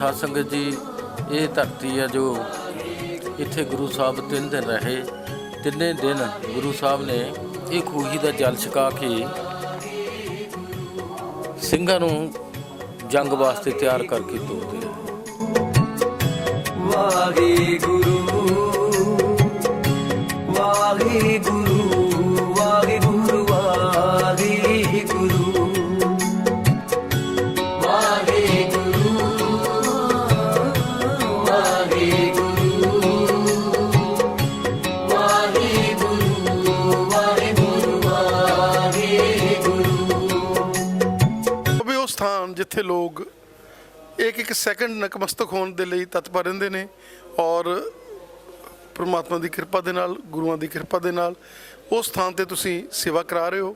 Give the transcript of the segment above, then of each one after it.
ਸਾਧ ਸੰਗਤ ਜੀ, ਇਹ ਧਰਤੀ ਆ ਜੋ ਇੱਥੇ ਗੁਰੂ ਸਾਹਿਬ ਤਿੰਨ ਦਿਨ ਰਹੇ। ਤਿੰਨੇ ਦਿਨ ਗੁਰੂ ਸਾਹਿਬ ਨੇ ਇਹ ਖੂਹੀ ਦਾ ਜਲ ਛਕਾ ਕੇ ਸਿੰਘਾਂ ਨੂੰ ਜੰਗ ਵਾਸਤੇ ਤਿਆਰ ਕਰਕੇ ਤੋਰਦੇ ਆ ਵਾਹਿਗੁਰੂ ਵਾਹਿਗੁਰੂ। ਇੱਥੇ ਲੋਕ ਇੱਕ ਇੱਕ ਸੈਕਿੰਡ ਨਕਮਸਤਕ ਹੋਣ ਦੇ ਲਈ ਤਤਪਰ ਰਹਿੰਦੇ ਨੇ ਔਰ ਪ੍ਰਮਾਤਮਾ ਦੀ ਕਿਰਪਾ ਦੇ ਨਾਲ, ਗੁਰੂਆਂ ਦੀ ਕਿਰਪਾ ਦੇ ਨਾਲ ਉਸ ਸਥਾਨ ਤੇ ਤੁਸੀਂ ਸੇਵਾ ਕਰਾ ਰਹੇ ਹੋ।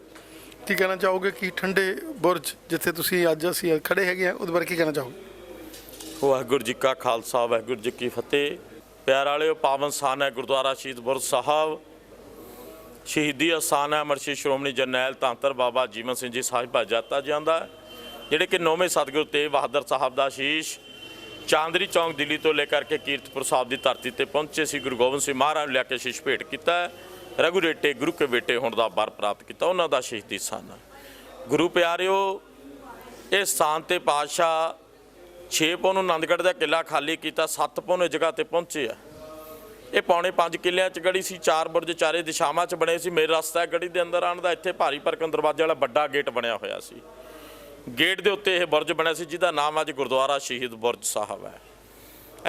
ਕੀ ਕਹਿਣਾ ਚਾਹੋਗੇ ਕਿ ਠੰਡੇ ਬੁਰਜ ਜਿੱਥੇ ਤੁਸੀਂ ਅੱਜ ਅਸੀਂ ਖੜੇ ਹੈਗੇ ਆ ਉਹਦੇ ਬਾਰੇ ਕੀ ਕਹਿਣਾ ਚਾਹੋਗੇ? ਵਾਹਿਗੁਰੂ ਜੀ ਕਾ ਖਾਲਸਾ, ਵਾਹਿਗੁਰੂ ਜੀ ਕੀ ਫਤਿਹ। ਪਿਆਰ ਵਾਲਿਓ, ਪਾਵਨ ਸਥਾਨ ਹੈ ਗੁਰਦੁਆਰਾ ਸ਼ਹੀਦ ਬੁਰਜ ਸਾਹਿਬ। ਸ਼ਹੀਦੀ ਅਸਥਾਨ ਹੈ ਅਮਰਸ਼ੀ ਸ਼੍ਰੋਮਣੀ ਜਰਨੈਲ ਤਾਂਤਰ ਬਾਬਾ ਜੀਵਨ ਸਿੰਘ ਜੀ ਸਾਹਿਬ ਜਾਤਾ ਜਾਂਦਾ ਜਿਹੜੇ ਕਿ ਨੌਵੇਂ ਸਤਿਗੁਰੂ ਤੇਗ ਬਹਾਦਰ ਸਾਹਿਬ ਦਾ ਸ਼ੀਸ਼ ਚਾਂਦਰੀ ਚੌਂਕ ਦਿੱਲੀ ਤੋਂ ਲੈ ਕਰਕੇ ਕੀਰਤਪੁਰ ਸਾਹਿਬ ਦੀ ਧਰਤੀ ਤੇ ਪਹੁੰਚੇ ਸੀ, ਗੁਰੂ ਗੋਬਿੰਦ ਸਿੰਘ ਮਹਾਰਾਜ ਨੂੰ ਲੈ ਕੇ ਸ਼ੀਸ਼ ਭੇਟ ਕੀਤਾ ਹੈ। ਗੁਰੂ ਕੇ ਬੇਟੇ ਹੋਣ ਦਾ ਵਰ ਪ੍ਰਾਪਤ ਕੀਤਾ, ਉਹਨਾਂ ਦਾ ਸ਼ਹੀਦੀ ਸਨ ਗੁਰੂ ਪਿਆਰਿਓ, ਇਹ ਸਥਾਨ ਤੇ ਪਾਤਸ਼ਾਹ 6 ਪੌਨ ਆਨੰਦਗੜ੍ਹ ਦਾ ਕਿਲਾ ਖਾਲੀ ਕੀਤਾ 7 ਪੌਨ ਨੂੰ ਜਗ੍ਹਾ ਤੇ ਪਹੁੰਚੇ ਆ। ਇਹ ਪੌਣੇ 5 ਕਿੱਲਿਆਂ ਚ ਗੜੀ ਸੀ, ਚਾਰ ਬੁਰਜ ਚਾਰੇ ਦਿਸ਼ਾਵਾਂ ਚ ਬਣੇ ਸੀ, ਮੇਰਾ ਰਸਤਾ ਹੈ ਗੜੀ ਦੇ ਅੰਦਰ ਆਉਣ ਦਾ, ਇੱਥੇ ਭਾਰੀ ਭਰਕਮ ਦਰਵਾਜ਼ੇ ਵਾਲਾ ਵੱਡਾ ਗੇਟ ਬਣਿਆ ਹੋਇਆ ਸੀ। ਗੇਟ ਦੇ ਉੱਤੇ ਇਹ ਬੁਰਜ ਬਣਿਆ ਸੀ ਜਿਹਦਾ ਨਾਮ ਅੱਜ ਗੁਰਦੁਆਰਾ ਸ਼ਹੀਦ ਬੁਰਜ ਸਾਹਿਬ ਹੈ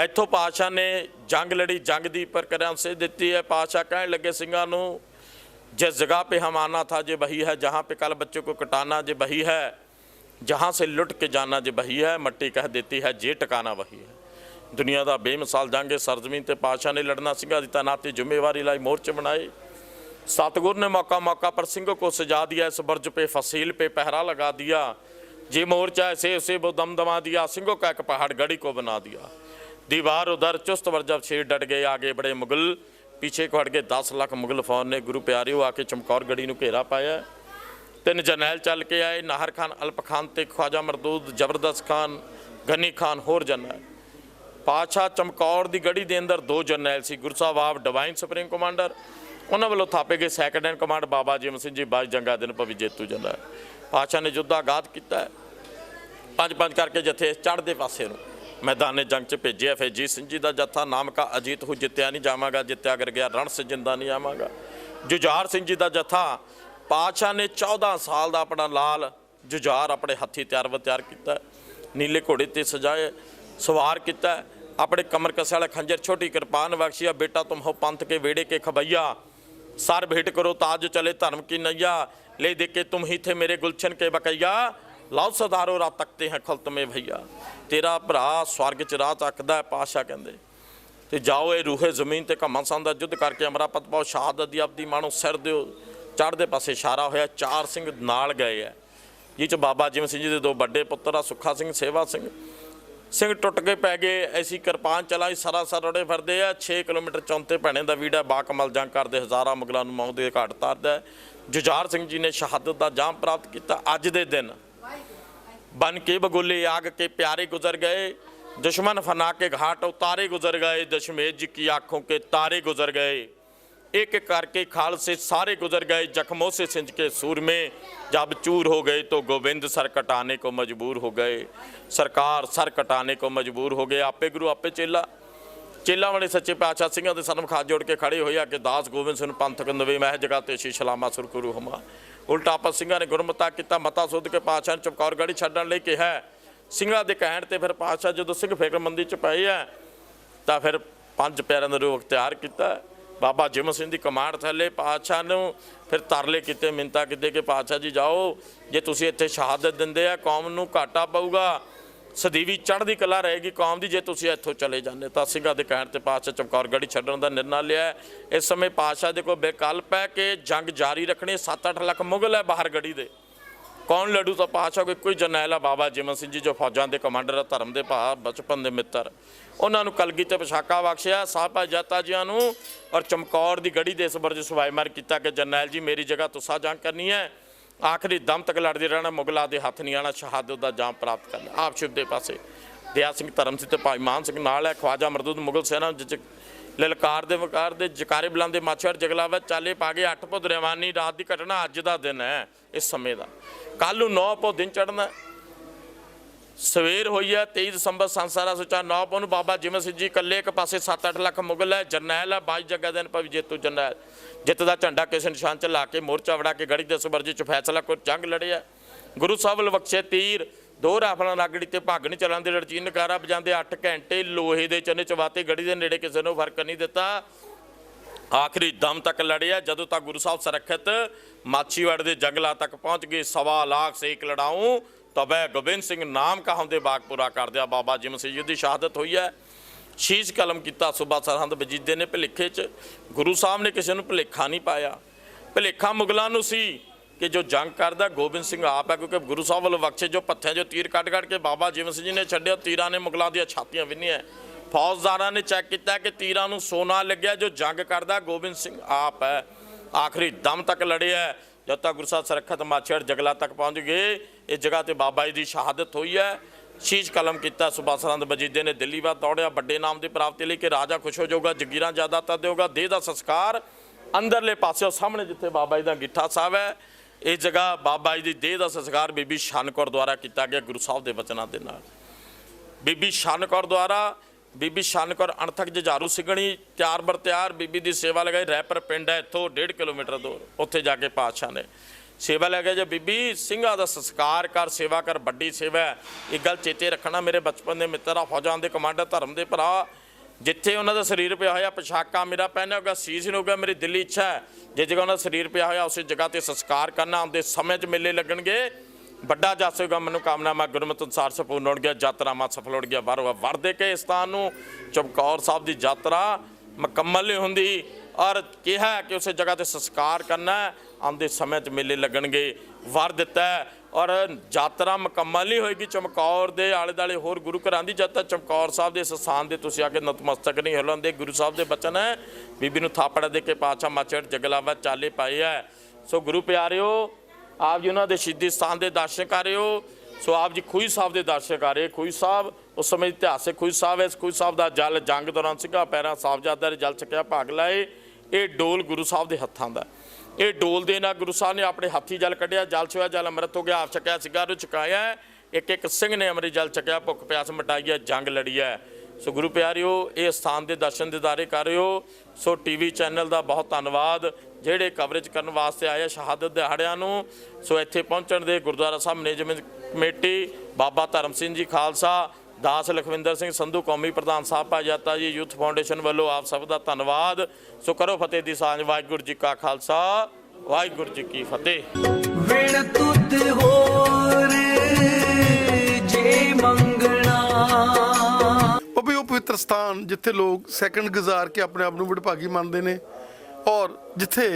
ਇੱਥੋਂ ਪਾਤਸ਼ਾਹ ਨੇ ਜੰਗ ਲੜੀ ਜੰਗ ਦੀ ਪ੍ਰਕਿਰਿਆ ਸੇ ਦਿੱਤੀ ਹੈ ਪਾਤਸ਼ਾਹ ਕਹਿਣ ਲੱਗੇ ਸਿੰਘਾਂ ਨੂੰ जिस जगह पे हम आना था जे वही है जहाँ पे कल बच्चों को कटाना जे वही है जहाँ से लुट के जाना जे वही है मट्टी कह देती है जे टकाना वही है दुनिया ਦਾ ਬੇਮਿਸਾਲ ਜੰਗ ਸਰਜ਼ਮੀਨ ਤੇ ਪਾਸ਼ਾ ਨੇ ਲੜਨਾ ਸਿੰਘਾਂ ਦੀ ਤਾਨਾਤੀ ਜ਼ਿੰਮੇਵਾਰੀ ਲਈ ਮੋਰਚੇ ਬਣਾਏ सतगुरु ने मौका मौका पर सिंह को सजा दिया इस बर्ज पे फसील पे पहरा लगा दिया जे मोर्चा ऐसे उसे वो दम दमा दिया सिंहों का एक पहाड़ गढ़ी को बना दिया दीवार उधर चुस्त वर जब शेर डट गए आगे बड़े मुगल पीछे को हट गए दस लाख मुगल फौज ने गुरु प्यारियों आके चमकौर गढ़ी ਨੂੰ ਘੇਰਾ ਪਾਇਆ ਤਿੰਨ ਜਰਨੈਲ ਚੱਲ ਕੇ ਆਏ ਨਾਹਰ ਖਾਨ ਅਲਪ ਖਾਨ ਤੇ ਖਵਾਜਾ ਮਰਦੂਦ ਜ਼ਬਰਦਸਤ ਖਾਨ ਗਨੀ ਖਾਨ ਹੋਰ ਜਰਨੈਲ ਪਾਤਸ਼ਾਹ ਚਮਕੌਰ ਦੀ ਗੜੀ ਦੇ ਅੰਦਰ ਦੋ ਜਰਨੈਲ ਸੀ ਗੁਰੂ ਸਾਹਿਬ ਆਪ ਡਿਵਾਈਨ ਸੁਪਰੀਮ ਕਮਾਂਡਰ ਉਹਨਾਂ ਵੱਲੋਂ ਥਾਪੇ ਗਏ second in command Baba Jiwan Singh ji ਬਾਈ ਜੰਗਾ ਦਿਨ ਭਵੀ ਜੇਤੂ ਜਰਨੈਲ ਆਸ਼ਾ ਨੇ ਜੁੱਧਾਗਾਤ ਕੀਤਾ ਹੈ। ਪੰਜ ਪੰਜ ਕਰਕੇ ਜਥੇ ਚੜ੍ਹਦੇ ਪਾਸੇ ਨੂੰ ਮੈਦਾਨੇ ਜੰਗ ਚ ਭੇਜਿਆ। ਫੇਜੀ ਸਿੰਘ ਜੀ ਦਾ ਜਥਾ ਨਾਮ ਕਾ ਅਜੀਤ ਹੋ ਜਿੱਤਿਆ ਨਹੀਂ ਜਾਵਾਂਗਾ, ਜਿੱਤਿਆ ਕਰ ਗਿਆ ਰਣ ਸਜਿੰਦਾ ਨਹੀਂ ਆਵਾਂਗਾ। ਜੁਝਾਰ ਸਿੰਘ ਜੀ ਦਾ ਜਥਾ ਪਾਸ਼ਾ ਨੇ 14 ਸਾਲ ਦਾ ਆਪਣਾ ਲਾਲ ਜੁਝਾਰ ਆਪਣੇ ਹੱਥੀ ਤਿਆਰ ਵ ਤਿਆਰ ਕੀਤਾ ਨੀਲੇ ਘੋੜੇ ਤੇ ਸਜਾਏ, ਸਵਾਰ ਕੀਤਾ ਆਪਣੇ ਕਮਰ ਕਸੇ ਵਾਲਾ ਖੰਜਰ ਛੋਟੀ ਕਿਰਪਾਨ ਬਖਸ਼ਿਆ ਬੇਟਾ ਤੁਮ ਹੋ ਪੰਥ ਕੇ ਵੇੜੇ ਕੇ ਖਬਈਆ। ਸਰ ਭੇਟ ਕਰੋ, ਤਾਜ ਚਲੇ ਧਰਮ ਕੀ ਨਈਆ। ले दे के तुम ही थे मेरे गुलशन के बकैया ਲਾਓ ਸਦਾਰੋ ਰਾ ਤੱਕਤੇ ਹੈ ਖਲਤ ਮੇ ਭਈਆ ਤੇਰਾ ਭਰਾ ਸਵਰਗ ਚ ਰਾਹ ਤੱਕਦਾ ਹੈ ਪਾਸ਼ਾ ਕਹਿੰਦੇ ਤੇ ਜਾਓ ਇਹ ਰੂਹੇ ਜ਼ਮੀਨ ਤੇ ਘਮਾਂ ਦਾ ਯੁੱਧ ਕਰਕੇ ਅਮਰਾਪਤ ਪਾਓ ਸ਼ਹਾਦਤ ਦੀ ਆਪਦੀ ਮਾਣੋ ਸਿਰ ਦਿਓ ਚੜ੍ਹਦੇ ਪਾਸੇ ਇਸ਼ਾਰਾ ਹੋਇਆ ਚਾਰ ਸਿੰਘ ਨਾਲ ਗਏ ਹੈ ਜਿਹ ਚ ਬਾਬਾ ਜੀਵਨ ਸਿੰਘ ਜੀ ਦੇ ਦੋ ਵੱਡੇ ਪੁੱਤਰ ਆ ਸੁੱਖਾ ਸਿੰਘ ਸੇਵਾ ਸਿੰਘ ਸਿੰਘ ਟੁੱਟ ਕੇ ਪੈ ਗਏ ਐਸੀ ਕਿਰਪਾਨ ਚਲਾਈ ਸਰਾਸਰ ਰੋੜੇ ਫਿਰਦੇ ਆ 6 ਕਿਲੋਮੀਟਰ ਚੌਂਤੇ ਭੈਣੇ ਦਾ ਵੀੜਾ ਬਾਕਮਲ ਜੰਗ ਕਰਦੇ ਹਜ਼ਾਰਾਂ ਮੁਗਲਾਂ ਨੂੰ ਮੌਤ ਦੇ ਘਾਟ ਤਾਰਦਾ ਹੈ। ਜੁਝਾਰ ਸਿੰਘ ਜੀ ਨੇ ਸ਼ਹਾਦਤ ਦਾ ਜਾਮ ਪ੍ਰਾਪਤ ਕੀਤਾ ਅੱਜ ਦੇ ਦਿਨ बन के बगोले आग के प्यारे गुजर गए दुश्मन फना के घाट उतारे गुजर गए दशमेश जी की आंखों के तारे गुजर गए एक एक करके खाल से सारे गुजर गए जख्मों से सिंच के सूर में जब चूर हो गए तो गोविंद सर कटाने को मजबूर हो गए सरकार सर कटाने को मजबूर हो गए आपे गुरु आपे चेला ਚੇਲਾ ਵਾਲੇ ਸੱਚੇ ਪਾਤਸ਼ਾਹ ਸਿੰਘਾਂ ਦੇ ਸਨਮ ਖਾਜ ਜੋੜ ਕੇ ਖੜੇ ਹੋਏ ਆ ਕਿ ਦਾਸ ਗੋਬਿੰਦ ਸਿੰਘ ਪੰਥਕ ਨਵੇਂ ਮਹਿ ਜਗਾ ਤੇ ਸ਼ੀਸ਼ ਲਾਮਾ ਸੁਰਕੁਰੂ ਹਮਾ। ਉਲਟਾ ਆਪਸ ਸਿੰਘਾਂ ਨੇ ਗੁਰਮਤਾ ਕੀਤਾ ਮਤਾ ਸੁਧ ਕੇ ਪਾਤਸ਼ਾਹ ਨੂੰ ਚਮਕੌਰ ਗੜੀ ਛੱਡਣ ਲਈ ਕਿਹਾ ਸਿੰਘਾਂ ਦੇ ਕਹਿਣ ਤੇ ਫਿਰ ਪਾਤਸ਼ਾਹ ਜਦੋਂ ਸਿੰਘ ਫਿਕਰਮੰਦੀ ਚ ਪਏ ਆ, ਤਾਂ ਫਿਰ ਪੰਜ ਪਿਆਰਿਆਂ ਦਾ ਰੂਪ ਤਿਆਰ ਕੀਤਾ। ਬਾਬਾ ਜਿਮ ਸਿੰਘ ਦੀ ਕਮਾਂਡ ਥੱਲੇ ਪਾਤਸ਼ਾਹ ਨੂੰ ਫਿਰ ਤਰਲੇ ਕੀਤੇ ਮਿੰਤਾ ਕੀਤੇ ਕਿ ਪਾਤਸ਼ਾਹ ਜੀ ਜਾਓ, ਜੇ ਤੁਸੀਂ ਇੱਥੇ ਸ਼ਹਾਦਤ ਦਿੰਦੇ ਆ, ਕੌਮ ਨੂੰ ਘਾਟਾ ਪਊਗਾ ਸਦੀਵੀ ਚੜ੍ਹਦੀ ਕਲਾ ਰਹੇਗੀ ਕੌਮ ਦੀ, ਜੇ ਤੁਸੀਂ ਇੱਥੋਂ ਚਲੇ ਜਾਂਦੇ ਤਾਂ ਸਿੰਘਾਂ ਦੇ ਕਹਿਣ ਤੇ ਪਾਤਸ਼ਾਹ ਚਮਕੌਰ ਗੜੀ ਛੱਡਣ ਦਾ ਨਿਰਣਾ ਲਿਆ ਇਸ ਸਮੇਂ ਪਾਤਸ਼ਾਹ ਦੇ ਕੋਲ ਵਿਕਲਪ ਹੈ ਕਿ ਜੰਗ ਜਾਰੀ ਰੱਖਣੀ 7-8 ਲੱਖ ਮੁਗਲ ਹੈ ਬਾਹਰ ਗੜੀ ਦੇ। ਕੌਣ ਲੜੂ ਤਾਂ ਪਾਤਸ਼ਾਹ ਕੋਈ ਕੋਈ ਜਰਨੈਲ ਆ ਬਾਬਾ ਜੀਵਨ ਸਿੰਘ ਜੀ, ਜੋ ਫੌਜਾਂ ਦੇ ਕਮਾਂਡਰ ਆ ਧਰਮ ਦੇ ਭਾ ਬਚਪਨ ਦੇ ਮਿੱਤਰ। ਉਹਨਾਂ ਨੂੰ ਕਲਗੀ ਤੇ ਪਛਾਕਾ ਬਖਸ਼ਿਆ। ਸਾਹਿਬਾ ਜਾਤਾ ਜੀਆਂ ਨੂੰ ਔਰ ਚਮਕੌਰ ਦੀ ਗੜੀ ਦੇ ਇਸ ਬਰਜ ਸੁਭਾਈਮਾਰ ਕੀਤਾ ਕਿ ਜਰਨੈਲ ਜੀ, ਮੇਰੀ ਜਗ੍ਹਾ ਤੁਸਾਂ ਜੰਗ ਕਰਨੀ ਹੈ। ਆਖਰੀ ਦਮ ਤੱਕ ਲੜਦੇ ਰਹਿਣਾ, ਮੁਗਲਾਂ ਦੇ ਹੱਥ ਨਹੀਂ ਆਣਾ ਸ਼ਹਾਦਤ ਦਾ ਜਾਮ ਪ੍ਰਾਪਤ ਕਰਨਾ। ਆਪ ਸ਼ਿਵ ਦੇ ਪਾਸੇ ਦਿਆ ਸਿੰਘ ਧਰਮ ਸਿੰਘ ਤੇ ਭਾਈ ਮਾਨ ਸਿੰਘ ਨਾਲ ਹੈ, ਖਵਾਜਾ ਮਰਦੂਦ ਮੁਗਲ ਸੈਨਾ ਜਿਚ ਲਲਕਾਰ ਦੇ ਵਕਾਰ ਦੇ ਜਕਾਰੇ ਬੁਲਾਉਂਦੇ ਮਾਛੜ ਜਗਲਾ ਵਿੱਚ ਚਾਲੇ ਪਾ ਗਏ ਅੱਠ ਪੁੱਤ ਰਵਾਨੀ, ਰਾਤ ਦੀ ਘਟਨਾ ਅੱਜ ਦਾ ਦਿਨ ਹੈ, ਇਸ ਸਮੇਂ ਦਾ। ਕੱਲ ਨੂੰ 9 ਪੋ ਦਿਨ ਚੜਨਾ ਸਵੇਰ ਹੋਈ ਹੈ 23 ਦਸੰਬਰ ਸੰਸਾਰਾ ਸੁਚਾ ਨੌ ਬਾਬਾ ਜਿਵੇਂ ਸਿੰਘ ਜੀ ਇਕੱਲੇ ਇੱਕ ਪਾਸੇ 7-8 ਲੱਖ ਮੁਗਲ ਹੈ, ਜਰਨੈਲ ਹੈ 22 ਜੱਗਾ ਦਿਨ ਪਵ ਜੇਤੂ ਜਰਨੈਲ। ਜਿੱਤ ਦਾ ਝੰਡਾ ਕਿਸੇ ਨਿਸ਼ਾਨ ਚ ਲਾ ਕੇ ਮੋਰਚਾ ਵੜਾ ਕੇ ਗੜੀ ਦੇ ਸੁਬਰਜੀ ਚ ਫੈਸਲਾ ਕੋ ਜੰਗ ਲੜਿਆ ਗੁਰੂ ਸਾਹਿਬ ਵੱਲ ਬਖਸ਼ੇ ਤੀਰ, ਦੋ ਰਾਫਲਾਂ ਨਾਗੜੀ ਤੇ ਭੱਗ ਚਲਾਉਂਦੇ ਲੜਚੀ, ਨਕਾਰਾ ਵਜਾਉਂਦੇ 8 ਘੰਟੇ, ਲੋਹੇ ਦੇ ਚੰਨੇ ਚਵਾਤੇ ਗੜੀ ਦੇ ਨੇੜੇ ਕਿਸੇ ਨੂੰ ਫ਼ਰਕ ਨਹੀਂ ਦਿੱਤਾ। ਆਖਰੀ ਦਮ ਤੱਕ ਲੜਿਆ ਜਦੋਂ ਤੱਕ ਗੁਰੂ ਸਾਹਿਬ ਸੁਰੱਖਿਅਤ ਮਾਛੀਵਾੜ ਦੇ ਜੰਗਲਾਂ ਤੱਕ ਪਹੁੰਚ ਗਏ, ਸਵਾ ਲਾਖ ਸੇਕ ਲੜਾਉ ਤਬੈ ਗੋਬਿੰਦ ਸਿੰਘ ਨਾਮ ਕਹਾਉਂਦੇ ਬਾਗ ਪੂਰਾ ਕਰਦਿਆ ਬਾਬਾ ਜਿਮ ਸਿੰਘ ਜੀ ਦੀ ਸ਼ਹਾਦਤ ਹੋਈ ਹੈ। ਸ਼ੀਸ਼ ਕਲਮ ਕੀਤਾ ਸੂਬਾ ਸਰਹੰਦ ਵਜੀਦੇ ਨੇ ਭਲੇਖੇ 'ਚ। ਗੁਰੂ ਸਾਹਿਬ ਨੇ ਕਿਸੇ ਨੂੰ ਭਲੇਖਾ ਨਹੀਂ ਪਾਇਆ। ਭਲੇਖਾ ਮੁਗਲਾਂ ਨੂੰ ਸੀ ਕਿ ਜੋ ਜੰਗ ਕਰਦਾ, ਗੋਬਿੰਦ ਸਿੰਘ ਆਪ ਹੈ, ਕਿਉਂਕਿ ਗੁਰੂ ਸਾਹਿਬ ਵੱਲੋਂ ਬਖਸ਼ੇ ਜੋ ਪੱਥਿਆਂ ਜੋ ਤੀਰ ਕੱਢ ਕੱਢ ਕੇ ਬਾਬਾ ਜਿਮ ਸਿੰਘ ਜੀ ਨੇ ਛੱਡਿਆ। ਤੀਰਾਂ ਨੇ ਮੁਗਲਾਂ ਦੀਆਂ ਛਾਤੀਆਂ ਵਿੰਨੀਆਂ। ਫੌਜਦਾਰਾਂ ਨੇ ਚੈੱਕ ਕੀਤਾ ਕਿ ਤੀਰਾਂ ਨੂੰ ਸੋਨਾ ਲੱਗਿਆ। ਜੋ ਜੰਗ ਕਰਦਾ, ਗੋਬਿੰਦ ਸਿੰਘ ਆਪ ਹੈ। ਆਖਰੀ ਦਮ ਤੱਕ ਲੜਿਆ ਜਦ ਤੱਕ ਗੁਰੂ ਸਾਹਿਬ ਸੁਰੱਖਿਅਤ ਮਾਛੜ ਜਗਲਾ ਤੱਕ ਪਹੁੰਚ ਗਏ ਇਸ ਜਗ੍ਹਾ ਤੇ ਬਾਬਾ ਜੀ ਦੀ ਸ਼ਹਾਦਤ ਹੋਈ ਹੈ। ਸ਼ੀਸ਼ ਕਲਮ ਕੀਤਾ ਸੁਬਾ ਸਰਹੰਦ ਮਜੀਦੇ ਨੇ ਦਿੱਲੀ ਵਾ ਦੌੜਿਆ, ਵੱਡੇ ਨਾਮ ਦੀ ਪ੍ਰਾਪਤੀ ਲਈ ਕਿ ਰਾਜਾ ਖੁਸ਼ ਹੋ ਜਾਊਗਾ, ਜਗੀਰਾਂ ਜ਼ਿਆਦਾਤਰ ਦੇਊਗਾ, ਦੇਹ ਦਾ ਸੰਸਕਾਰ ਅੰਦਰਲੇ ਪਾਸੇ ਸਾਹਮਣੇ ਜਿੱਥੇ ਬਾਬਾ ਜੀ ਦਾ ਗਿੱਠਾ ਸਾਹਿਬ ਹੈ, ਇਹ ਜਗ੍ਹਾ ਬਾਬਾ ਜੀ ਦੀ ਦੇਹ ਦਾ ਸੰਸਕਾਰ ਬੀਬੀ ਸ਼ਾਨਕੌਰ ਦੁਆਰਾ ਕੀਤਾ ਗਿਆ ਗੁਰੂ ਸਾਹਿਬ ਦੇ ਬਚਨਾਂ ਦੇ ਨਾਲ। ਬੀਬੀ ਸ਼ਾਨਕੌਰ ਦੁਆਰਾ ਬੀਬੀ ਸ਼ਾਨਕੌਰ ਅਣਥਕ ਜਜਾਰੂ ਸਿਗਣੀ, ਤਿਆਰ ਬਰ ਤਿਆਰ, ਬੀਬੀ ਦੀ ਸੇਵਾ ਲਗਾਈ, ਰੈਪਰ ਪਿੰਡ ਹੈ ਇੱਥੋਂ 1.5 ਕਿਲੋਮੀਟਰ ਦੂਰ, ਉੱਥੇ ਜਾ ਕੇ ਪਾਤਸ਼ਾਹ ਨੇ ਸੇਵਾ ਲੈ ਕੇ ਜੇ ਬੀਬੀ ਸਿੰਘਾਂ ਦਾ ਸੰਸਕਾਰ ਕਰ, ਸੇਵਾ ਕਰ, ਵੱਡੀ ਸੇਵਾ ਹੈ। ਇਹ ਗੱਲ ਚੇਤੇ ਰੱਖਣਾ ਮੇਰੇ ਬਚਪਨ ਦੇ ਮਿੱਤਰ ਆ ਫੌਜਾਂ ਦੇ ਕਮਾਂਡਰ, ਧਰਮ ਦੇ ਭਰਾ, ਜਿੱਥੇ ਉਹਨਾਂ ਦਾ ਸਰੀਰ ਪਿਆ ਹੋਇਆ ਪੋਸ਼ਾਕਾਂ ਮੇਰਾ ਪਹਿਨਿਆ ਹੋਗਾ ਸੀਸ ਨੂੰ ਹੋਗਾ ਮੇਰੀ ਦਿਲੀ ਇੱਛਾ ਹੈ ਜੇ ਜਗ੍ਹਾ ਉਹਨਾਂ ਦਾ ਸਰੀਰ ਪਿਆ ਹੋਇਆ, ਉਸੇ ਜਗ੍ਹਾ ਤੇ ਸੰਸਕਾਰ ਕਰਨਾ, ਆਉਂਦੇ ਸਮੇਂ 'ਚ ਮੇਲੇ ਲੱਗਣਗੇ ਵੱਡਾ ਜਸ ਹੋਗਾ ਮਨੁ ਕਾਮਨਾ ਮੈਂ ਗੁਰਮਤਿ ਅਨੁਸਾਰ ਸਪੂਰਨ ਹੋਣ ਗਿਆ ਯਾਤਰਾ ਮਾ ਸਫਲ ਹੋ ਗਿਆ ਬਾਰੋ ਵਰ ਦੇ ਕੇ ਇਸ ਸਥਾਨ ਨੂੰ। ਚਮਕੌਰ ਸਾਹਿਬ ਦੀ ਯਾਤਰਾ ਮੁਕੰਮਲ ਨਹੀਂ ਹੁੰਦੀ ਔਰ ਕਿਹਾ ਕਿ ਉਸੇ ਜਗ੍ਹਾ ਤੇ ਸੰਸਕਾਰ ਕਰਨਾ ਆਉਂਦੇ ਸਮੇਂ 'ਚ ਮੇਲੇ ਲੱਗਣਗੇ, ਵਰ ਦਿੱਤਾ ਔਰ ਯਾਤਰਾ ਮੁਕੰਮਲ ਨਹੀਂ ਹੋਏਗੀ। ਚਮਕੌਰ ਦੇ ਆਲੇ ਦਾਲੇ ਹੋਰ ਗੁਰੂ ਘਰਾਂ ਦੀ ਜਦ ਤੱਕ ਚਮਕੌਰ ਸਾਹਿਬ ਦੇ ਇਸ ਸਥਾਨ ਦੇ ਤੁਸੀਂ ਆ ਕੇ ਨਤਮਸਤਕ ਨਹੀਂ ਹਿਲਾਉਂਦੇ ਗੁਰੂ ਸਾਹਿਬ ਦੇ ਬਚਨ ਹੈ। ਬੀਬੀ ਨੂੰ ਥਾਪੜਾ ਦੇ ਕੇ ਪਾਤਸ਼ਾਹ ਮਾਚੜ ਜਗਲਾਵਾ ਚਾਲੇ ਪਾਏ ਹੈ। ਸੋ ਗੁਰੂ ਪਿਆਰਿਓ ਆਪ ਜੀ ਉਹਨਾਂ ਦੇ ਸ਼ਹੀਦੀ ਸਥਾਨ ਦੇ ਦਰਸ਼ਨ ਕਰ ਰਹੇ ਹੋ। ਸੋ ਆਪ ਜੀ ਖੂਈ ਸਾਹਿਬ ਦੇ ਦਰਸ਼ਕ ਆ ਰਹੇ। ਖੂਈ ਸਾਹਿਬ, ਉਸ ਸਮੇਂ ਇਤਿਹਾਸਿਕ ਖੂਈ ਸਾਹਿਬ ਹੈ। ਇਸ ਖੂਹੀ ਸਾਹਿਬ ਦਾ ਜਲ ਜੰਗ ਦੌਰਾਨ ਸਿੰਘਾਂ ਪੈਰਾਂ ਸਾਹਿਬਜ਼ਾਦਾ ਨੇ ਜਲ ਚੱਕਿਆ ਭਾਗ ਲਾਏ। ਇਹ ਡੋਲ ਗੁਰੂ ਸਾਹਿਬ ਦੇ ਹੱਥਾਂ ਦਾ। ਇਹ ਡੋਲ ਦੇ ਨਾਲ ਗੁਰੂ ਸਾਹਿਬ ਨੇ ਆਪਣੇ ਹੱਥੀ ਜਲ ਕੱਢਿਆ। ਜਲ ਛੋਇਆ, ਜਲ ਅੰਮ੍ਰਿਤ ਹੋ ਗਿਆ। ਆਪ ਚੱਕਿਆ ਸੀਗਾ ਨੂੰ ਚੁਕਾਇਆ ਇੱਕ ਇੱਕ ਸਿੰਘ ਨੇ ਅੰਮ੍ਰਿਤ ਜਲ ਚੱਕਿਆ ਭੁੱਖ ਪਿਆਸ ਮਿਟਾਈ ਹੈ, ਜੰਗ ਲੜੀ ਹੈ। ਸੋ ਗੁਰੂ ਪਿਆਰਿਓ, ਇਹ ਸਥਾਨ ਦੇ ਦਰਸ਼ਨ ਦਿਦਾਰੇ ਕਰ ਰਹੇ ਹੋ। ਸੋ ਟੀਵੀ ਚੈਨਲ ਦਾ ਬਹੁਤ ਧੰਨਵਾਦ, ਜਿਹੜੇ ਕਵਰੇਜ ਕਰਨ ਵਾਸਤੇ ਆਏ ਆ ਸ਼ਹਾਦਤ ਦਿਹਾੜਿਆਂ ਨੂੰ। ਸੋ ਇੱਥੇ ਪਹੁੰਚਣ ਦੇ ਗੁਰਦੁਆਰਾ ਸਾਹਿਬ ਮੈਨੇਜਮੈਂਟ ਕਮੇਟੀ, ਬਾਬਾ ਧਰਮ ਸਿੰਘ ਜੀ ਖਾਲਸਾ, ਦਾਸ ਲਖਵਿੰਦਰ ਸਿੰਘ ਸੰਧੂ ਕੌਮੀ ਪ੍ਰਧਾਨ ਸਾਹਿਬ ਭਾਜਤਾ ਜੀ, ਯੂਥ ਫਾਊਂਡੇਸ਼ਨ ਵੱਲੋਂ ਆਪ ਸਭ ਦਾ ਧੰਨਵਾਦ। ਸੋ ਕਰੋ ਫਤਿਹ ਦੀ ਸਾਂਝ, ਵਾਹਿਗੁਰੂ ਜੀ ਕਾ ਖਾਲਸਾ, ਵਾਹਿਗੁਰੂ ਜੀ ਕੀ ਫਤਿਹ। ਵਿਣ ਤੁਧ ਹੋਰ, ਜੇ ਮੰਗਣਾ ਪਵਿੱਤਰ ਸਥਾਨ ਜਿੱਥੇ ਲੋਕ ਸੈਕਿੰਡ ਗੁਜ਼ਾਰ ਕੇ ਆਪਣੇ ਆਪ ਨੂੰ ਵਡਭਾਗੀ ਮੰਨਦੇ ਨੇ ਔਰ ਜਿੱਥੇ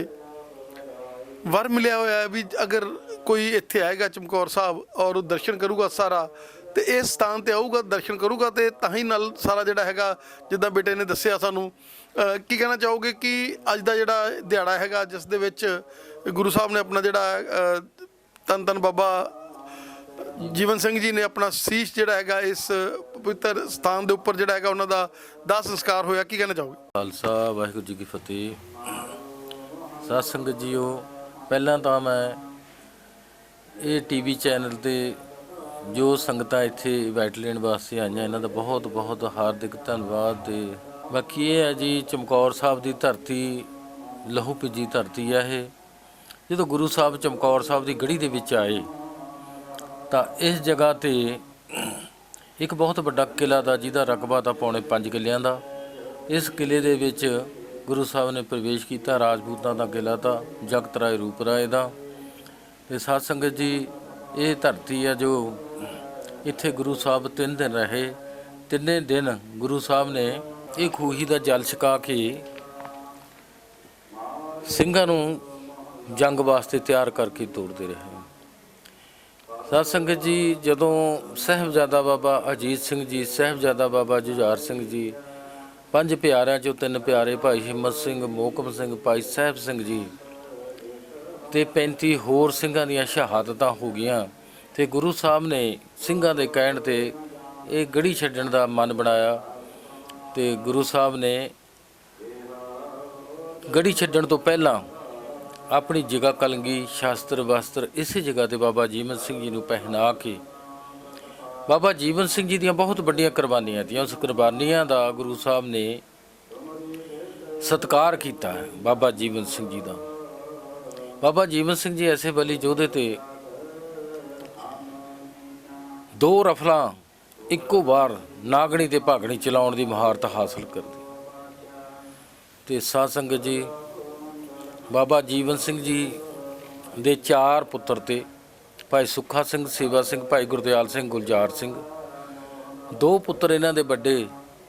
ਵਰ ਮਿਲਿਆ ਹੋਇਆ ਹੈ ਵੀ ਅਗਰ ਕੋਈ ਇੱਥੇ ਆਏਗਾ ਚਮਕੌਰ ਸਾਹਿਬ ਔਰ ਉਹ ਦਰਸ਼ਨ ਕਰੂਗਾ ਸਾਰਾ, ਤੇ ਇਸ ਸਥਾਨ ਤੇ ਆਊਗਾ, ਦਰਸ਼ਨ ਕਰੂਗਾ, ਤੇ ਤਾਂ ਹੀ ਨਾਲ ਸਾਰਾ ਜਿਹੜਾ ਹੈਗਾ, ਜਿੱਦਾਂ ਬੇਟੇ ਨੇ ਦੱਸਿਆ ਸਾਨੂੰ ਕੀ ਕਹਿਣਾ ਚਾਹੋਗੇ ਕਿ ਅੱਜ ਦਾ ਜਿਹੜਾ ਦਿਹਾੜਾ ਹੈਗਾ, ਜਿਸ ਦੇ ਵਿੱਚ ਗੁਰੂ ਸਾਹਿਬ ਨੇ ਆਪਣਾ ਜਿਹੜਾ ਤਨ ਧੰਨ ਧੰਨ ਬਾਬਾ ਜੀਵਨ ਸਿੰਘ ਜੀ ਨੇ ਆਪਣਾ ਸੀਸ ਜਿਹੜਾ ਹੈਗਾ ਇਸ ਪਵਿੱਤਰ ਸਥਾਨ ਦੇ ਉੱਪਰ ਜਿਹੜਾ ਹੈਗਾ ਉਹਨਾਂ ਦਾ ਦਾਹ ਸੰਸਕਾਰ ਹੋਇਆ, ਕੀ ਕਹਿਣਾ ਚਾਹੋਗੇ? ਖਾਲਸਾ, ਵਾਹਿਗੁਰੂ ਜੀ ਕੀ ਫਤਿਹ। ਸਾਧ ਸੰਗਤ ਜੀਓ, ਪਹਿਲਾਂ ਤਾਂ ਮੈਂ ਇਹ ਟੀਵੀ ਚੈਨਲ ਤੇ ਜੋ ਸੰਗਤਾਂ ਇੱਥੇ ਇਨਵਾਈਟ ਲੈਣ ਵਾਸਤੇ ਆਈਆਂ, ਇਹਨਾਂ ਦਾ ਬਹੁਤ ਬਹੁਤ ਹਾਰਦਿਕ ਧੰਨਵਾਦ ਤੇ ਬਾਕੀ ਇਹ ਹੈ ਜੀ, ਚਮਕੌਰ ਸਾਹਿਬ ਦੀ ਧਰਤੀ, ਲਹੂ ਭਿੱਜੀ ਧਰਤੀ ਹੈ ਇਹ। ਜਦੋਂ ਗੁਰੂ ਸਾਹਿਬ ਚਮਕੌਰ ਸਾਹਿਬ ਦੀ ਗੜੀ ਦੇ ਵਿੱਚ ਆਏ, ਤਾਂ ਇਸ ਜਗ੍ਹਾ ਤੇ ਇੱਕ ਬਹੁਤ ਵੱਡਾ ਕਿਲਾ ਦਾ ਜਿਹਦਾ ਰਕਬਾ ਤਾਂ ਪੌਣੇ 5 ਕਿੱਲਿਆਂ ਦਾ। ਇਸ ਕਿਲੇ ਦੇ ਵਿੱਚ ਗੁਰੂ ਸਾਹਿਬ ਨੇ ਪ੍ਰਵੇਸ਼ ਕੀਤਾ, ਰਾਜਪੂਤਾਂ ਦਾ ਕਿਲਾ ਤਾਂ ਜਗਤ ਰਾਏ, ਰੂਪ ਰਾਏ ਦਾ। ਤੇ ਸਾਧ ਸੰਗਤ ਜੀ, ਇਹ ਧਰਤੀ ਆ ਜੋ ਇੱਥੇ ਗੁਰੂ ਸਾਹਿਬ ਤਿੰਨ ਦਿਨ ਰਹੇ। ਤਿੰਨੇ ਦਿਨ ਗੁਰੂ ਸਾਹਿਬ ਨੇ ਇਹ ਖੂਹੀ ਦਾ ਜਲ ਛਕਾ ਕੇ ਸਿੰਘਾਂ ਨੂੰ ਜੰਗ ਵਾਸਤੇ ਤਿਆਰ ਕਰਕੇ ਤੋੜਦੇ ਰਹੇ। ਸਾਧ ਸੰਗਤ ਜੀ, ਜਦੋਂ ਸਹਿਬਜ਼ਾਦਾ ਬਾਬਾ ਅਜੀਤ ਸਿੰਘ ਜੀ, ਸਹਿਬਜ਼ਾਦਾ ਬਾਬਾ ਜੁਝਾਰ ਸਿੰਘ ਜੀ, ਪੰਜ ਪਿਆਰਿਆਂ ਚੋਂ ਤਿੰਨ ਪਿਆਰੇ ਭਾਈ ਹਿੰਮਤ ਸਿੰਘ, ਮੋਕਮ ਸਿੰਘ, ਭਾਈ ਸਾਹਿਬ ਸਿੰਘ ਜੀ ਤੇ 35 ਹੋਰ ਸਿੰਘਾਂ ਦੀਆਂ ਸ਼ਹਾਦਤਾਂ ਹੋ ਗਈਆਂ ਤੇ ਗੁਰੂ ਸਾਹਿਬ ਨੇ ਸਿੰਘਾਂ ਦੇ ਕਹਿਣ ਤੇ ਇਹ ਗੜੀ ਛੱਡਣ ਦਾ ਮਨ ਬਣਾਇਆ ਤੇ ਗੁਰੂ ਸਾਹਿਬ ਨੇ ਗੜੀ ਛੱਡਣ ਤੋਂ ਪਹਿਲਾਂ ਆਪਣੀ ਜਗ੍ਹਾ ਕਲੰਗੀ, ਸ਼ਾਸਤਰ, ਵਸਤਰ ਇਸੇ ਜਗ੍ਹਾ ਤੇ ਬਾਬਾ ਜੀਵਨ ਸਿੰਘ ਜੀ ਨੂੰ ਪਹਿਨਾ ਕੇ ਬਾਬਾ ਜੀਵਨ ਸਿੰਘ ਜੀ ਦੀਆਂ ਬਹੁਤ ਵੱਡੀਆਂ ਕੁਰਬਾਨੀਆਂ ਤੀਆਂ ਉਸ ਕੁਰਬਾਨੀਆਂ ਦਾ ਗੁਰੂ ਸਾਹਿਬ ਨੇ ਸਤਿਕਾਰ ਕੀਤਾ ਬਾਬਾ ਜੀਵਨ ਸਿੰਘ ਜੀ ਦਾ। ਬਾਬਾ ਜੀਵਨ ਸਿੰਘ ਜੀ ਐਸੇ ਬਲੀ ਯੋਧੇ ਤੇ ਦੋ ਰਫਲਾਂ ਇੱਕੋ ਵਾਰ ਨਾਗਣੀ ਤੇ ਭਾਗਣੀ ਚਲਾਉਣ ਦੀ ਮਹਾਰਤ ਹਾਸਲ ਕਰਦੇ। ਤੇ ਸਾਧ ਸੰਗਤ ਜੀ ਬਾਬਾ ਜੀਵਨ ਸਿੰਘ ਜੀ ਦੇ ਚਾਰ ਪੁੱਤਰ ਤੇ ਭਾਈ ਸੁੱਖਾ ਸਿੰਘ, ਸੇਵਾ ਸਿੰਘ, ਭਾਈ ਗੁਰਦਿਆਲ ਸਿੰਘ, ਗੁਲਜ਼ਾਰ ਸਿੰਘ। ਦੋ ਪੁੱਤਰ ਇਹਨਾਂ ਦੇ ਵੱਡੇ,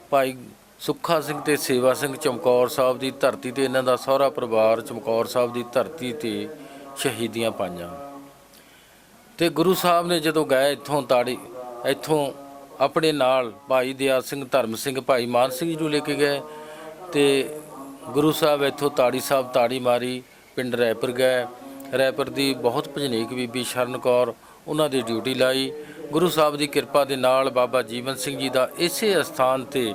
ਭਾਈ ਸੁੱਖਾ ਸਿੰਘ ਤੇ ਸੇਵਾ ਸਿੰਘ ਚਮਕੌਰ ਸਾਹਿਬ ਦੀ ਧਰਤੀ ਤੇ। ਇਹਨਾਂ ਦਾ ਸਹੁਰਾ ਪਰਿਵਾਰ ਚਮਕੌਰ ਸਾਹਿਬ ਦੀ ਧਰਤੀ ਤੇ ਸ਼ਹੀਦੀਆਂ ਪਾਈਆਂ। ਤੇ ਗੁਰੂ ਸਾਹਿਬ ਨੇ ਜਦੋਂ ਗਏ ਇੱਥੋਂ ਤਾੜੀ, ਇੱਥੋਂ ਆਪਣੇ ਨਾਲ ਭਾਈ ਦਿਆ ਸਿੰਘ, ਧਰਮ ਸਿੰਘ, ਭਾਈ ਮਾਨ ਸਿੰਘ ਜੀ ਨੂੰ ਲੈ ਕੇ ਗਏ। ਤੇ ਗੁਰੂ ਸਾਹਿਬ ਇੱਥੋਂ ਤਾੜੀ ਸਾਹਿਬ ਤਾੜੀ ਮਾਰੀ, ਪਿੰਡ ਰੈਪਰ ਗਏ। ਰੈਪਰ ਦੀ ਬਹੁਤ ਭਜਨੀਕ ਬੀਬੀ ਸ਼ਰਨ ਕੌਰ ਉਹਨਾਂ ਦੀ ਡਿਊਟੀ ਲਾਈ। ਗੁਰੂ ਸਾਹਿਬ ਦੀ ਕਿਰਪਾ ਦੇ ਨਾਲ ਬਾਬਾ ਜੀਵਨ ਸਿੰਘ ਜੀ ਦਾ ਇਸੇ ਅਸਥਾਨ ਤੇ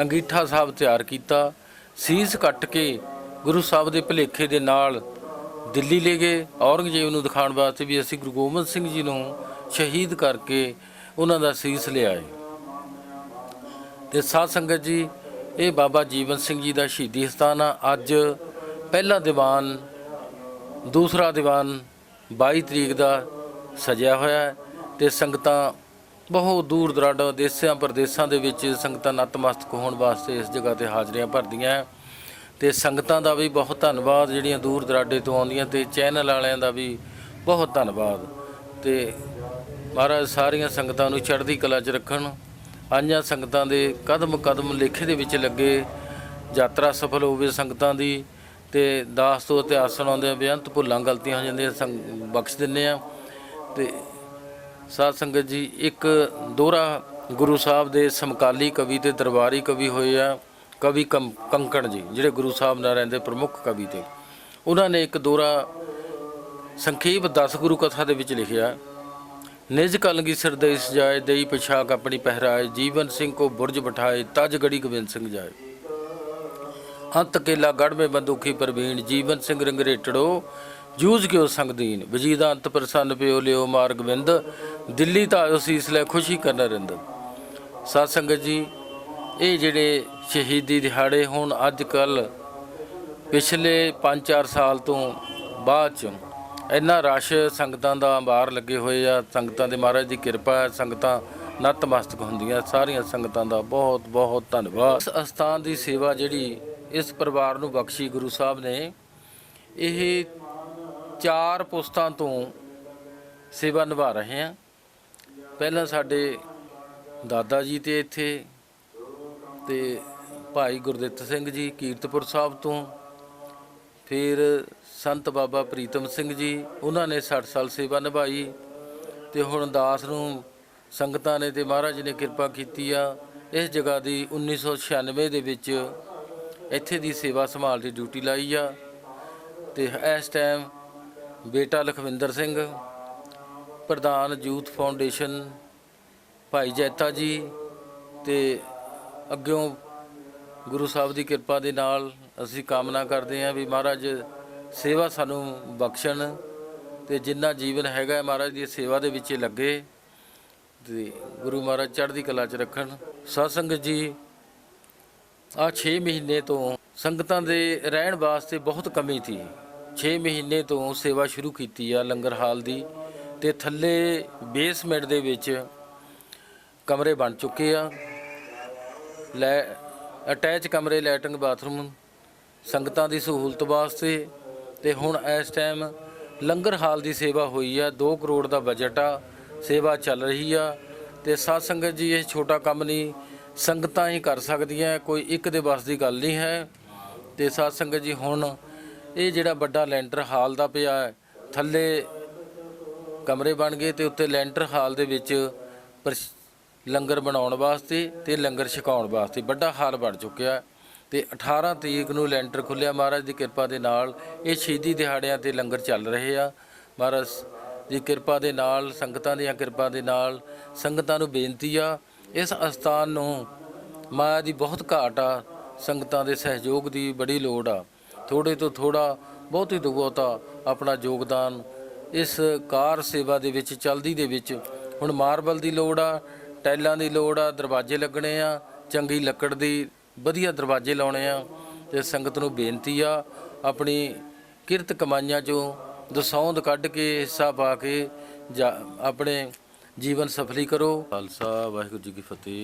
ਅੰਗੀਠਾ ਸਾਹਿਬ ਤਿਆਰ ਕੀਤਾ। ਸੀਸ ਕੱਟ ਕੇ ਗੁਰੂ ਸਾਹਿਬ ਦੇ ਭਲੇਖੇ ਦੇ ਨਾਲ ਦਿੱਲੀ ਲੈ ਗਏ। ਔਰੰਗਜ਼ੇਬ ਨੂੰ ਦਿਖਾਉਣ ਵਾਸਤੇ ਵੀ ਅਸੀਂ ਗੁਰੂ ਗੋਬਿੰਦ ਸਿੰਘ ਜੀ ਨੂੰ ਸ਼ਹੀਦ ਕਰਕੇ ਉਹਨਾਂ ਦਾ ਸੀਸ ਲਿਆਏ ਤੇ ਸਾਧ ਸੰਗਤ ਜੀ ਇਹ ਬਾਬਾ ਜੀਵਨ ਸਿੰਘ ਜੀ ਦਾ ਸ਼ਹੀਦੀ ਸਥਾਨ ਆ। ਅੱਜ ਪਹਿਲਾ ਦੀਵਾਨ, ਦੂਸਰਾ ਦੀਵਾਨ 22 ਤਰੀਕ ਦਾ ਸਜਿਆ ਹੋਇਆ ਹੈ ਤੇ ਸੰਗਤਾਂ ਬਹੁਤ ਦੂਰ ਦਰਾਡਾ ਦੇਸਾਂ ਪ੍ਰਦੇਸਾਂ ਦੇ ਵਿੱਚ ਸੰਗਤਾਂ ਨਤਮਸਤਕ ਹੋਣ ਵਾਸਤੇ ਇਸ ਜਗ੍ਹਾ ਤੇ ਹਾਜ਼ਰੀਆਂ ਭਰਦੀਆਂ ਹੈ। ਤੇ ਸੰਗਤਾਂ ਦਾ ਵੀ ਬਹੁਤ ਧੰਨਵਾਦ, ਜਿਹੜੀਆਂ ਦੂਰ ਦਰਾਡੇ ਤੋਂ ਆਉਂਦੀਆਂ ਤੇ ਚੈਨਲ ਵਾਲਿਆਂ ਦਾ ਵੀ ਬਹੁਤ ਧੰਨਵਾਦ। ਤੇ ਮਹਾਰਾਜ ਸਾਰੀਆਂ ਸੰਗਤਾਂ ਨੂੰ ਚੜ੍ਹਦੀ ਕਲਾ 'ਚ ਰੱਖਣ ਆਈਆਂ ਸੰਗਤਾਂ ਦੇ ਕਦਮ ਕਦਮ ਲੇਖੇ ਦੇ ਵਿੱਚ ਲੱਗੇ। ਯਾਤਰਾ ਸਫਲ ਹੋਵੇ ਸੰਗਤਾਂ ਦੀ ਤੇ ਦਾਸ ਤੋਂ ਇਤਿਹਾਸ ਸੁਣਾਉਂਦੇ ਬੇਅੰਤ ਭੁੱਲਾਂ ਗਲਤੀਆਂ ਹੋ ਜਾਂਦੀਆਂ ਸੰਗ- ਬਖਸ਼ ਦਿੰਦੇ ਆ ਤੇ ਸਾਧ ਸੰਗਤ ਜੀ, ਇੱਕ ਦੋਹਰਾ ਗੁਰੂ ਸਾਹਿਬ ਦੇ ਸਮਕਾਲੀ ਕਵੀ ਤੇ ਦਰਬਾਰੀ ਕਵੀ ਹੋਏ ਆ, ਕਵੀ ਕੰਕਣ ਜੀ, ਜਿਹੜੇ ਗੁਰੂ ਸਾਹਿਬ ਨਾਲ ਰਹਿੰਦੇ ਪ੍ਰਮੁੱਖ ਕਵੀ ਤੇ। ਉਹਨਾਂ ਨੇ ਇੱਕ ਦੋਹਰਾ ਸੰਖੇਪ 10 ਗੁਰੂ ਕਥਾ ਦੇ ਵਿੱਚ ਲਿਖਿਆ। ਨਿਜ ਕਲਗੀ ਸਰਦੇਈ ਸਜਾਏ ਦੇਈ ਪਛਾਕ ਆਪਣੀ ਪਹਿਰਾਏ। ਜੀਵਨ ਸਿੰਘ ਕੋ ਬੁਰਜ ਬਿਠਾਏ, ਤਜ ਗੜੀ ਗੋਬਿੰਦ ਸਿੰਘ ਜਾਏ। ਅੰਤ ਕੇਲਾ ਗੜ ਮੇ ਬੰਦੂਖੀ ਪ੍ਰਵੀਨ, ਜੀਵਨ ਸਿੰਘ ਰੰਗਰੇਟੜੋ ਜੂਝ ਗਿਓ ਸੰਗਦੀਨ ਵਜੀਦਾ ਅੰਤ ਪ੍ਰਸੰਨ ਪਿਓ ਲਿਓ ਮਾਰਗ ਵਿੰਦ ਦਿੱਲੀ ਤਾਂ ਆਇਓ ਸੀਸ ਲੈ ਖੁਸ਼ੀ ਕਰਨ ਰਿੰਦ। ਸਾਧ ਸੰਗਤ ਜੀ, ਇਹ ਜਿਹੜੇ ਸ਼ਹੀਦੀ ਦਿਹਾੜੇ ਹੁਣ ਅੱਜ ਕੱਲ ਪਿਛਲੇ 5-4 ਸਾਲ ਤੋਂ ਬਾਅਦ ਚ ਇੰਨਾ ਰਸ਼ ਸੰਗਤਾਂ ਦਾ ਬਾਹਰ ਲੱਗੇ ਹੋਏ ਆ, ਸੰਗਤਾਂ ਦੇ ਮਹਾਰਾਜ ਦੀ ਕਿਰਪਾ ਹੈ, ਸੰਗਤਾਂ ਨਤਮਸਤਕ ਹੁੰਦੀਆਂ, ਸਾਰੀਆਂ ਸੰਗਤਾਂ ਦਾ ਬਹੁਤ ਬਹੁਤ ਧੰਨਵਾਦ। ਇਸ ਅਸਥਾਨ ਦੀ ਸੇਵਾ ਜਿਹੜੀ ਇਸ ਪਰਿਵਾਰ ਨੂੰ ਬਖਸ਼ੀ ਗੁਰੂ ਸਾਹਿਬ ਨੇ, ਇਹ ਚਾਰ ਪੁਸਤਾਂ ਤੋਂ ਸੇਵਾ ਨਿਭਾ ਰਹੇ ਆ ਪਹਿਲਾਂ ਸਾਡੇ ਦਾਦਾ ਜੀ ਤੇ ਇੱਥੇ ਤੇ ਭਾਈ ਗੁਰਦਿੱਤ ਸਿੰਘ ਜੀ ਕੀਰਤਪੁਰ ਸਾਹਿਬ ਤੋਂ, ਫਿਰ ਸੰਤ ਬਾਬਾ ਪ੍ਰੀਤਮ ਸਿੰਘ ਜੀ, ਉਹਨਾਂ ਨੇ 60 ਸਾਲ ਸੇਵਾ ਨਿਭਾਈ ਤੇ ਹੁਣ ਦਾਸ ਨੂੰ ਸੰਗਤਾਂ ਨੇ ਤੇ ਮਹਾਰਾਜ ਨੇ ਕਿਰਪਾ ਕੀਤੀ ਆ। ਇਸ ਜਗ੍ਹਾ ਦੀ 1996 ਦੇ ਵਿੱਚ ਇੱਥੇ ਦੀ ਸੇਵਾ ਸੰਭਾਲ ਦੀ ਡਿਊਟੀ ਲਾਈ ਆ ਤੇ ਇਸ ਟਾਈਮ ਬੇਟਾ ਲਖਵਿੰਦਰ ਸਿੰਘ, ਪ੍ਰਧਾਨ ਯੂਥ ਫਾਊਂਡੇਸ਼ਨ ਭਾਈ ਜੈਤਾ ਜੀ ਤੇ ਅੱਗਿਓਂ ਗੁਰੂ ਸਾਹਿਬ ਦੀ ਕਿਰਪਾ ਦੇ ਨਾਲ ਅਸੀਂ ਕਾਮਨਾ ਕਰਦੇ ਹਾਂ ਵੀ ਮਹਾਰਾਜ ਸੇਵਾ ਸਾਨੂੰ ਬਖਸ਼ਣ ਤੇ ਜਿੰਨਾ ਜੀਵਨ ਹੈਗਾ ਮਹਾਰਾਜ ਦੀ ਸੇਵਾ ਦੇ ਵਿੱਚ ਲੱਗੇ ਤੇ ਗੁਰੂ ਮਹਾਰਾਜ ਚੜ੍ਹਦੀ ਕਲਾ 'ਚ ਰੱਖਣ। ਸਾਧ ਜੀ ਆ 6 ਮਹੀਨੇ ਤੋਂ ਸੰਗਤਾਂ ਦੇ ਰਹਿਣ ਵਾਸਤੇ ਬਹੁਤ ਕਮੀ ਸੀ 6 ਮਹੀਨੇ ਤੋਂ ਸੇਵਾ ਸ਼ੁਰੂ ਕੀਤੀ ਆ ਲੰਗਰ ਹਾਲ ਦੀ ਤੇ ਥੱਲੇ ਬੇਸਮੈਂਟ ਦੇ ਵਿੱਚ ਕਮਰੇ ਬਣ ਚੁੱਕੇ ਆ। ਲੈ ਅਟੈਚ ਕਮਰੇ ਲੈਟਰਿੰਗ ਬਾਥਰੂਮ ਸੰਗਤਾਂ ਦੀ ਸਹੂਲਤ ਵਾਸਤੇ ਤੇ ਹੁਣ ਇਸ ਟਾਈਮ ਲੰਗਰ ਹਾਲ ਦੀ ਸੇਵਾ ਹੋਈ ਆ 2 ਕਰੋੜ ਦਾ ਬਜਟ ਆ, ਸੇਵਾ ਚੱਲ ਰਹੀ ਆ ਤੇ ਸਾਧ ਸੰਗਤ ਜੀ, ਇਹ ਛੋਟਾ ਕੰਮ ਨਹੀਂ, ਸੰਗਤਾਂ ਹੀ ਕਰ ਸਕਦੀਆਂ, ਕੋਈ ਇੱਕ ਦੇ ਬਸ ਦੀ ਗੱਲ ਨਹੀਂ ਹੈ। ਤੇ ਸਾਧ ਸੰਗਤ ਜੀ, ਹੁਣ ਇਹ ਜਿਹੜਾ ਵੱਡਾ ਲੈਂਟਰ ਹਾਲ ਦਾ ਪਿਆ ਹੈ, ਥੱਲੇ ਕਮਰੇ ਬਣ ਗਏ ਤੇ ਉੱਤੇ ਲੈਂਟਰ ਹਾਲ ਦੇ ਵਿੱਚ ਪ੍ਰਸ਼- ਲੰਗਰ ਬਣਾਉਣ ਵਾਸਤੇ ਤੇ ਲੰਗਰ ਛਕਾਉਣ ਵਾਸਤੇ ਵੱਡਾ ਹਾਲ ਬਣ ਚੁੱਕਿਆ। ਤੇ 18 ਤਰੀਕ ਨੂੰ ਲੈਂਟਰ ਖੁੱਲਿਆ। ਮਹਾਰਾਜ ਦੀ ਕਿਰਪਾ ਦੇ ਨਾਲ ਇਹ ਸ਼ਹੀਦੀ ਦਿਹਾੜਿਆਂ ਤੇ ਲੰਗਰ ਚੱਲ ਰਹੇ ਆ। ਮਹਾਰਾਜ ਦੀ ਕਿਰਪਾ ਦੇ ਨਾਲ, ਸੰਗਤਾਂ ਦੀਆਂ ਕਿਰਪਾ ਦੇ ਨਾਲ, ਸੰਗਤਾਂ ਨੂੰ ਬੇਨਤੀ ਆ, ਇਸ ਅਸਥਾਨ ਨੂੰ ਮਾਇਆ ਦੀ ਬਹੁਤ ਘਾਟ ਆ। ਸੰਗਤਾਂ ਦੇ ਸਹਿਯੋਗ ਦੀ ਬੜੀ ਲੋੜ ਆ। ਥੋੜੇ ਤੋਂ ਥੋੜਾ ਬਹੁਤੀ ਤੋਂ ਬਹੁਤਾ ਆਪਣਾ ਯੋਗਦਾਨ ਇਸ ਕਾਰ ਸੇਵਾ ਦੇ ਵਿੱਚ, ਚਲਦੀ ਦੇ ਵਿੱਚ ਹੁਣ ਮਾਰਬਲ ਦੀ ਲੋੜ ਆ ਟੈਲਾਂ ਦੀ ਲੋੜ ਆ, ਦਰਵਾਜ਼ੇ ਲੱਗਣੇ ਆ, ਚੰਗੀ ਲੱਕੜ ਦੀ ਵਧੀਆ ਦਰਵਾਜ਼ੇ ਲਾਉਣੇ ਆ ਤੇ ਸੰਗਤ ਨੂੰ ਬੇਨਤੀ ਆ ਆਪਣੀ ਕਿਰਤ ਕਮਾਈਆਂ ਚੋਂ ਦਸੌਂਦ ਕੱਢ ਕੇ ਹਿੱਸਾ ਪਾ ਕੇ ਜਾ- ਆਪਣੇ ਜੀਵਨ ਸਫਲੀ ਕਰੋ। ਖਾਲਸਾ, ਵਾਹਿਗੁਰੂ ਜੀ ਕੀ ਫਤਿਹ।